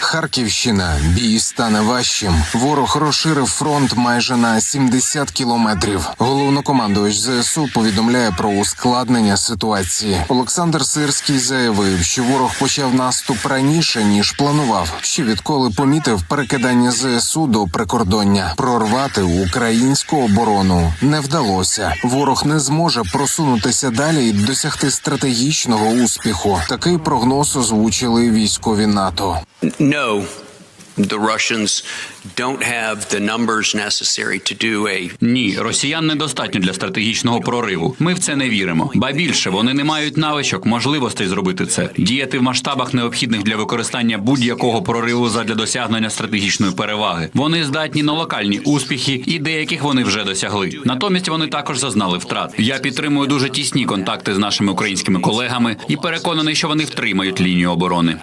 Харківщина. Бій стане важчим. Ворог розширив фронт майже на 70 кілометрів. Головнокомандувач ЗСУ повідомляє про ускладнення ситуації. Олександр Сирський заявив, що ворог почав наступ раніше ніж планував. Ще відколи помітив перекидання ЗСУ до прикордоння. Прорвати українську оборону не вдалося. Ворог не зможе просунутися далі і досягти стратегічного успіху. Такий прогноз озвучили військові НАТО. No, the Russians don't have the numbers necessary to do a Ні, росіян недостатньо для стратегічного прориву. Ми в це не віримо. Ба більше вони не мають навичок, можливостей зробити це, діяти в масштабах необхідних для використання будь-якого прориву задля досягнення стратегічної переваги. Вони здатні на локальні успіхи, і деяких вони вже досягли. Натомість вони також зазнали втрат. Я підтримую дуже тісні контакти з нашими українськими колегами і переконаний, що вони втримають лінію оборони.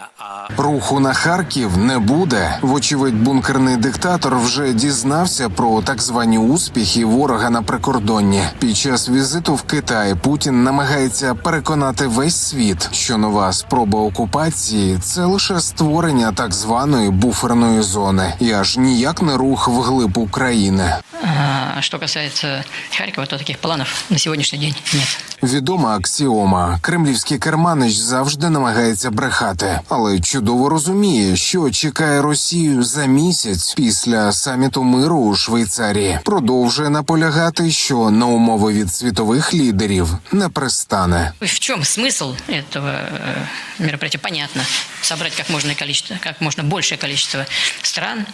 Руху на Харків не буде. Вочевидь, бункерний диктатор вже дізнався про так звані успіхи ворога на прикордонні. Під час візиту в Китай Путін намагається переконати весь світ, що нова спроба окупації це лише створення так званої буферної зони, і аж ніяк не рух вглиб України. А что касается Харькова, то таких планов на сегодняшний день нет. Відома аксіома: кремлівський керманич завжди намагається брехати, але чудово розуміє, що чекає Росію за місяць після саміту миру у Швейцарії. Продовжує наполягати, що на умови від світових лідерів не пристане. В чем смысл этого э, мероприятия? Понятно. Собрать как можно количество, как можно большее количество стран,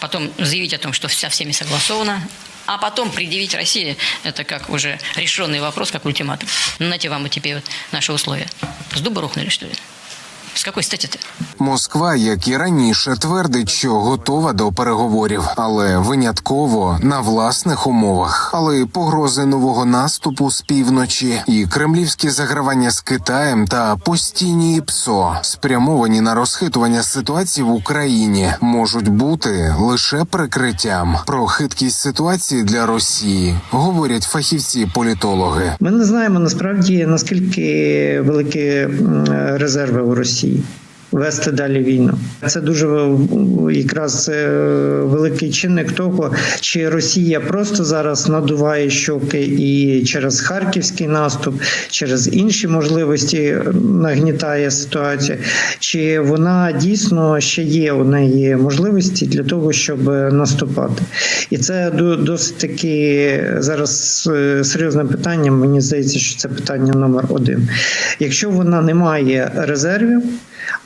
потом заявить о том, что со всеми согласовано, а потом предъявить России это как уже решенный вопрос, как ультиматум. Нате вам и теперь вот наши условия. С дуба рухнули, что ли? С какой стати-то? Москва, як і раніше, твердить, що готова до переговорів, але винятково на власних умовах. Але й погрози нового наступу з півночі, і кремлівські загравання з Китаєм та постійні ІПСО, спрямовані на розхитування ситуації в Україні, можуть бути лише прикриттям. Про хиткість ситуації для Росії говорять фахівці-політологи. Ми не знаємо насправді наскільки великі резерви у Росії. key. Вести далі війну. Це дуже е, якраз е, великий чинник того, чи Росія просто зараз надуває щоки і через харківський наступ, через інші можливості е, нагнітає ситуацію, чи вона дійсно ще є у неї можливості для того, щоб наступати. І це до- досить таки зараз е, серйозне питання. Мені здається, що це питання номер один. Якщо вона не має резервів,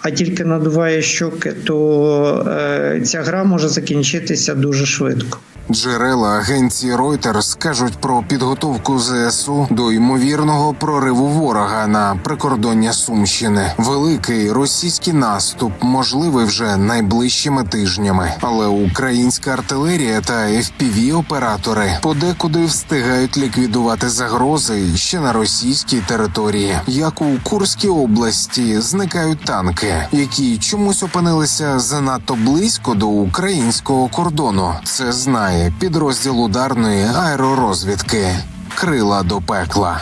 а тільки надуває щоки, то е, ця гра може закінчитися дуже швидко. Джерела агенції Reuters кажуть про підготовку ЗСУ до ймовірного прориву ворога на прикордоння Сумщини. Великий російський наступ можливий вже найближчими тижнями, але українська артилерія та fpv оператори подекуди встигають ліквідувати загрози ще на російській території. Як у Курській області зникають танки, які чомусь опинилися занадто близько до українського кордону. Це знає підрозділ ударної аеророзвідки. Крила до пекла.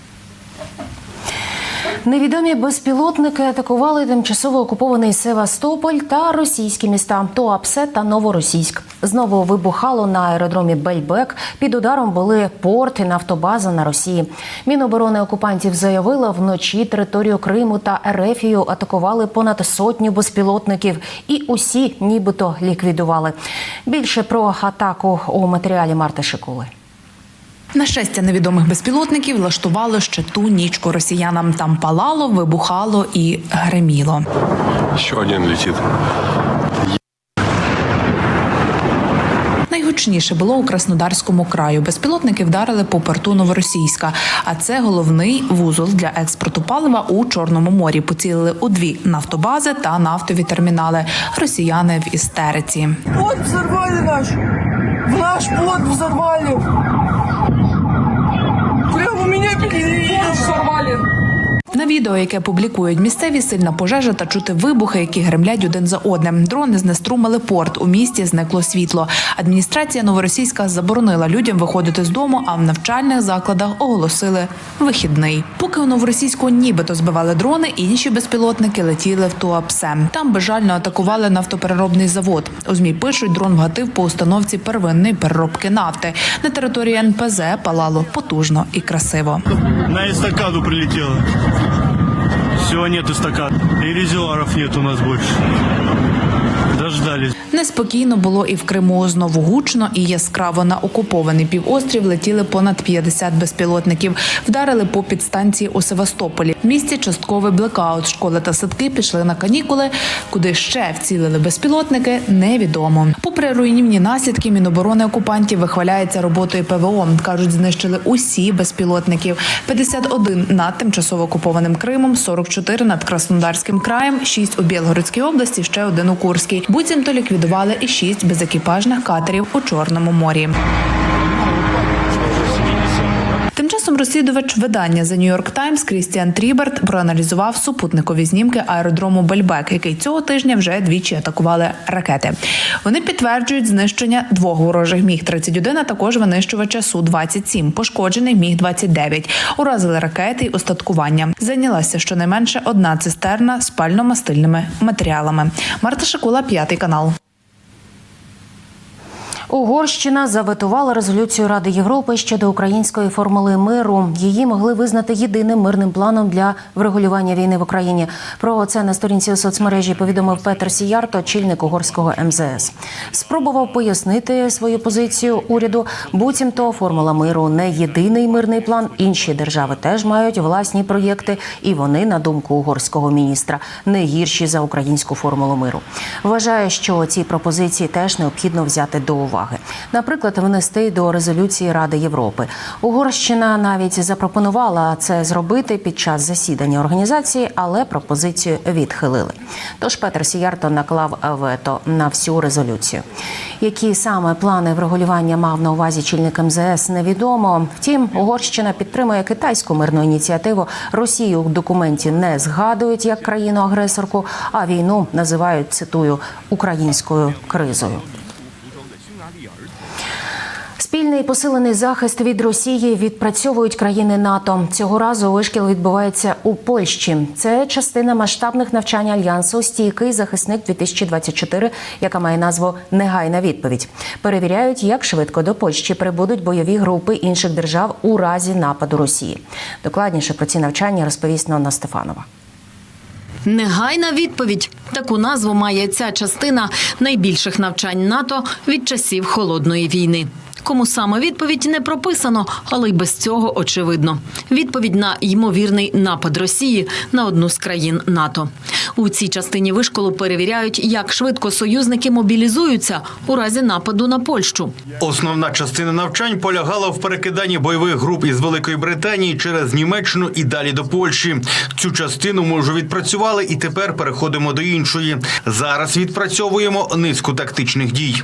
Невідомі безпілотники атакували тимчасово окупований Севастополь та російські міста Туапсе та Новоросійськ. Знову вибухало на аеродромі Бельбек. Під ударом були порт і нафтобаза на Росії. Міноборони окупантів заявила, вночі територію Криму та Ерефію атакували понад сотню безпілотників, і усі нібито ліквідували. Більше про атаку у матеріалі Марти Шикули. На щастя, невідомих безпілотників влаштувало ще ту нічку росіянам. Там палало, вибухало і греміло. Еще один летит. Найгучніше було у Краснодарському краю. Безпілотники вдарили по порту Новоросійська, а це головний вузол для експорту палива у Чорному морі. Поцілили у дві нафтобази та нафтові термінали. Росіяни в істериці. Плот взорвали наш. В наш плот взорвали. Меня. На відео, яке публікують місцеві, сильна пожежа та чути вибухи, які гремлять один за одним. Дрони знеструмили порт. У місті зникло світло. Адміністрація новоросійська заборонила людям виходити з дому, а в навчальних закладах оголосили вихідний. Поки у новоросійську нібито збивали дрони, інші безпілотники летіли в Туапсе. Там безжально атакували нафтопереробний завод. У змі пишуть, дрон вгатив по установці первинної переробки нафти. На території НПЗ палало потужно і красиво. На эстакаду прилетело. Всего нет эстакад. И резервуаров нет у нас больше. Дождались. Неспокійно було і в Криму. Знову гучно і яскраво на окупований півострів летіли понад 50 безпілотників. Вдарили по підстанції у Севастополі. В місті частковий блекаут. Школи та садки пішли на канікули. Куди ще вцілили безпілотники, невідомо. Попри руйнівні наслідки, міноборони окупантів вихваляється роботою ПВО. кажуть, знищили усі безпілотників. 51 над тимчасово окупованим Кримом, 44 над Краснодарським краєм, 6 у Білгородській області, ще один у Курській. Буцімто ліквідували і шість безекіпажних катерів у Чорному морі. Часом розслідувач видання The New York Times Крістіан Тріберт проаналізував супутникові знімки аеродрому Бельбек, який цього тижня вже двічі атакували ракети. Вони підтверджують знищення двох ворожих міг 31 а також винищувача су 27 пошкоджений міг 29 Уразили ракети й устаткування. Зайнялася щонайменше одна цистерна з пально-мастильними матеріалами. Марта Шакула, п'ятий канал. Угорщина заветувала резолюцію Ради Європи щодо української формули миру. Її могли визнати єдиним мирним планом для врегулювання війни в Україні. Про це на сторінці у соцмережі повідомив Петр Сіярто, очільник угорського МЗС. Спробував пояснити свою позицію уряду. Буцімто формула миру не єдиний мирний план. Інші держави теж мають власні проєкти, і вони, на думку угорського міністра, не гірші за українську формулу миру. Вважає, що ці пропозиції теж необхідно взяти до уваги. Наприклад, внести до резолюції Ради Європи. Угорщина навіть запропонувала це зробити під час засідання організації, але пропозицію відхилили. Тож Петр Сіярто наклав вето на всю резолюцію. Які саме плани врегулювання мав на увазі чільник МЗС, невідомо. Втім, Угорщина підтримує китайську мирну ініціативу. Росію в документі не згадують як країну-агресорку, а війну називають цитую українською кризою. Спільний посилений захист від Росії відпрацьовують країни НАТО. Цього разу вишкіл відбувається у Польщі. Це частина масштабних навчань альянсу Стійкий захисник 2024 яка має назву Негайна відповідь. Перевіряють, як швидко до Польщі прибудуть бойові групи інших держав у разі нападу Росії. Докладніше про ці навчання розповість Нонна Стефанова. Негайна відповідь. Таку назву має ця частина найбільших навчань НАТО від часів холодної війни. Кому саме відповідь не прописано, але й без цього очевидно. Відповідь на ймовірний напад Росії на одну з країн НАТО. У цій частині вишколу перевіряють, як швидко союзники мобілізуються у разі нападу на Польщу. Основна частина навчань полягала в перекиданні бойових груп із Великої Британії через Німеччину і далі до Польщі. Цю частину ми вже відпрацювали і тепер переходимо до іншої. Зараз відпрацьовуємо низку тактичних дій.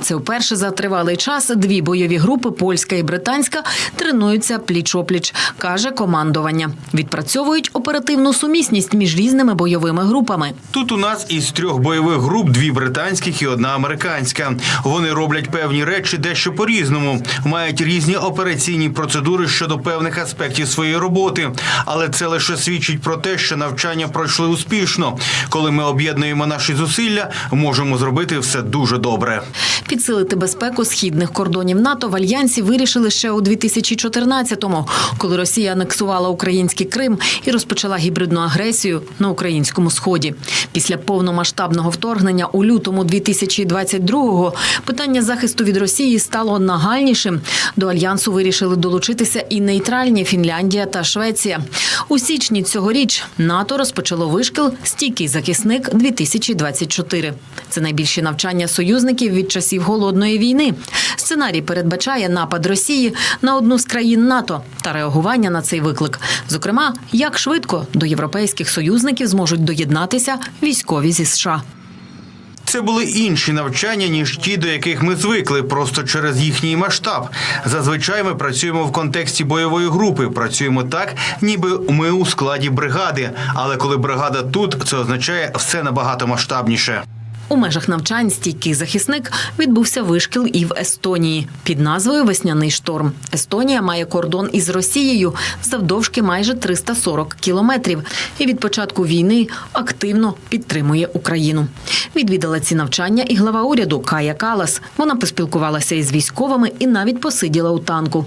Це вперше за тривалий час дві бойові групи польська і британська тренуються пліч-опліч, каже командування. Відпрацьовують оперативну сумісність між різними бойовими групами. Тут у нас із трьох бойових груп дві британських і одна американська. Вони роблять певні речі дещо по-різному, мають різні операційні процедури щодо певних аспектів своєї роботи. Але це лише свідчить про те, що навчання пройшли успішно. Коли ми об'єднуємо наші зусилля, можемо зробити все дуже добре. Підсилити безпеку східних кордонів НАТО в альянсі вирішили ще у 2014-му, коли Росія анексувала український Крим і розпочала гібридну агресію на українському сході. Після повномасштабного вторгнення у лютому 2022-го питання захисту від Росії стало нагальнішим. До альянсу вирішили долучитися і нейтральні Фінляндія та Швеція. У січні цьогоріч НАТО розпочало вишкіл Стійкий захисник 2024 Це найбільші навчання союзників від часів голодної війни. Сценарій передбачає напад Росії на одну з країн НАТО та реагування на цей виклик. Зокрема, як швидко до європейських союзників зможуть доєднатися військові зі США. Це були інші навчання ніж ті, до яких ми звикли, просто через їхній масштаб. Зазвичай ми працюємо в контексті бойової групи. Працюємо так, ніби ми у складі бригади. Але коли бригада тут, це означає все набагато масштабніше. У межах навчань стійкий захисник відбувся вишкіл і в Естонії під назвою Весняний шторм. Естонія має кордон із Росією завдовжки майже 340 кілометрів. І від початку війни активно підтримує Україну. Відвідала ці навчання і глава уряду Кая Калас. Вона поспілкувалася із військовими і навіть посиділа у танку.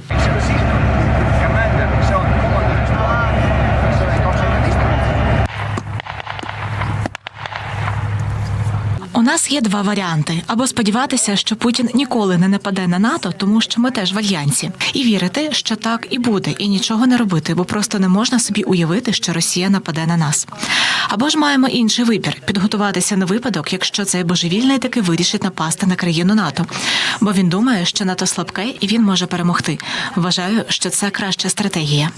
У нас є два варіанти: або сподіватися, що Путін ніколи не нападе на НАТО, тому що ми теж в альянсі, і вірити, що так і буде, і нічого не робити, бо просто не можна собі уявити, що Росія нападе на нас. Або ж маємо інший вибір підготуватися на випадок, якщо цей божевільний таки вирішить напасти на країну НАТО, бо він думає, що НАТО слабке і він може перемогти. Вважаю, що це краща стратегія.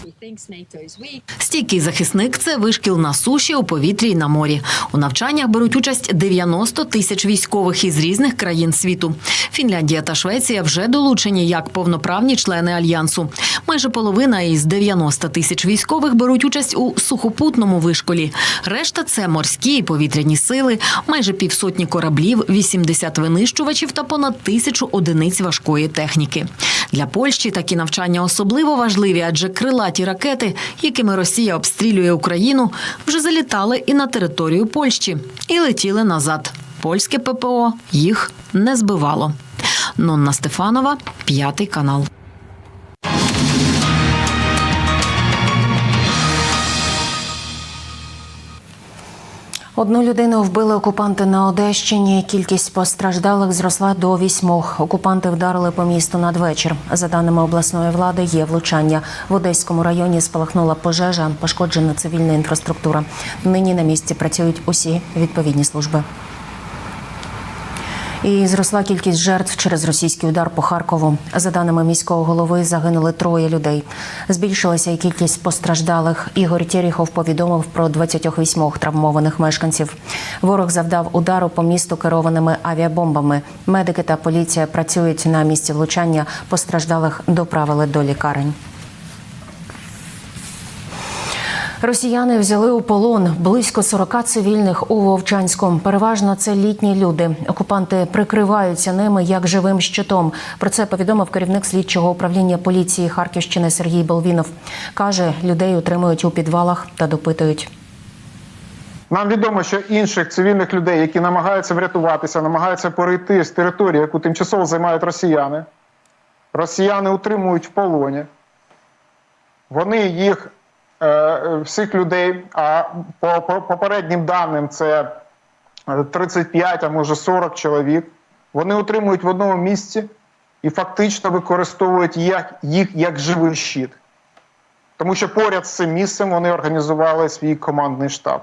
Стійкий захисник це вишкіл на суші, у повітрі й на морі. У навчаннях беруть участь 90 тисяч військових із різних країн світу. Фінляндія та Швеція вже долучені як повноправні члени альянсу. Майже половина із 90 тисяч військових беруть участь у сухопутному вишколі. Решта це морські і повітряні сили, майже півсотні кораблів, 80 винищувачів та понад тисячу одиниць важкої техніки. Для Польщі такі навчання особливо важливі, адже крилаті ракети, якими Росія обстрілює Україну, вже залітали і на територію Польщі і летіли назад. Польське ППО їх не збивало. Нонна Стефанова, п'ятий канал. Одну людину вбили окупанти на Одещині. Кількість постраждалих зросла до вісьмох. Окупанти вдарили по місту надвечір. За даними обласної влади, є влучання. В Одеському районі спалахнула пожежа, пошкоджена цивільна інфраструктура. Нині на місці працюють усі відповідні служби. І зросла кількість жертв через російський удар по Харкову. За даними міського голови, загинули троє людей. Збільшилася і кількість постраждалих. Ігор Тєріхов повідомив про 28 травмованих мешканців. Ворог завдав удару по місту керованими авіабомбами. Медики та поліція працюють на місці влучання. Постраждалих доправили до лікарень. Росіяни взяли у полон близько 40 цивільних у Вовчанську. Переважно це літні люди. Окупанти прикриваються ними як живим щитом. Про це повідомив керівник слідчого управління поліції Харківщини Сергій Болвінов. каже, людей утримують у підвалах та допитують. Нам відомо, що інших цивільних людей, які намагаються врятуватися, намагаються перейти з території, яку тимчасово займають росіяни. Росіяни утримують в полоні. Вони їх всіх людей, а по, по попереднім даним це 35, а може 40 чоловік. Вони утримують в одному місці і фактично використовують їх як живий щит. Тому що поряд з цим місцем вони організували свій командний штаб.